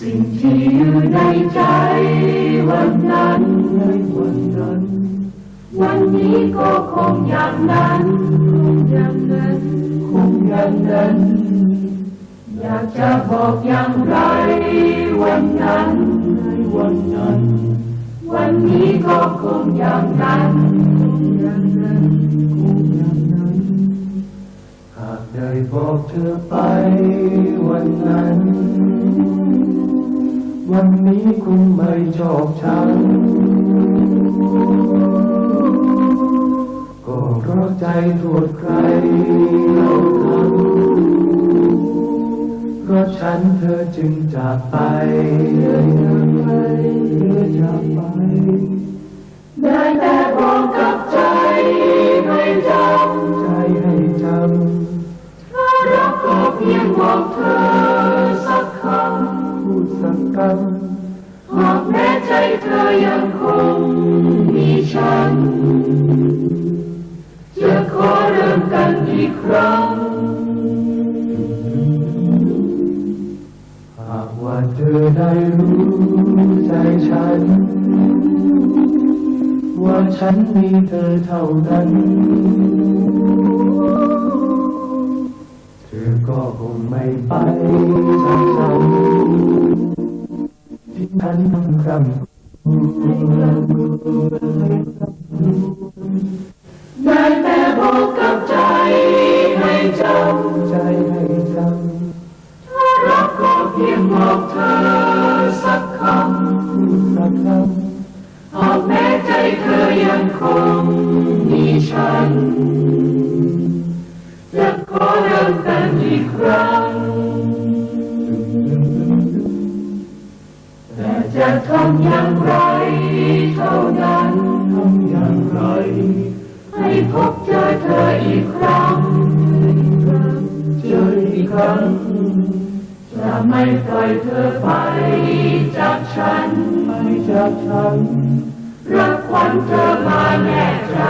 สิ่งที่อยู่ในใจวันนั้นในวันนั้น วันนี้ก็คงอย่างนั้น คงอย่างนั้น คงอย่างนั้น อยากจะบอกอย่างไรวันนั้นวันนั้น วันนี้ก็คงอย่างนั้นหากได้บอกเธอไปวันนั้น วันนี้คงไม่ชอบฉัน ก็เพราะใจโทษใครเราทำ ราะฉันเธอจึงจากไปเธอจากไปเธอจากไปได้แต่บอกกับใจให้จำใจให้จำถ้ารักก็เพียงบอกเธอสักคำพูดสักคำหากแม้ใจเธอยังคงมีฉัน จะขอเริ่มกันอีกครั้ง ว่าเธอได้รู้ใจฉัน ว่าฉันมีเธอเท่านั้น เธอก็คงไม่ไปจากฉันที่ฉันทำครั้งได้แต่บอกกับใจให้จำใจให้จำ สักคำหากแม้ใจเธอยังคงมีฉันจะขอเริ่มกันอีกครั้ง แต่จะทำอย่างไรเท่านั้นทำอย่างไร ให้พบเจอเธออีกครั้งเจออีกครั้งจะไม่ปล่อยเธอไปจากฉันไปจากฉัน รักควันเธอมาแน่ใจ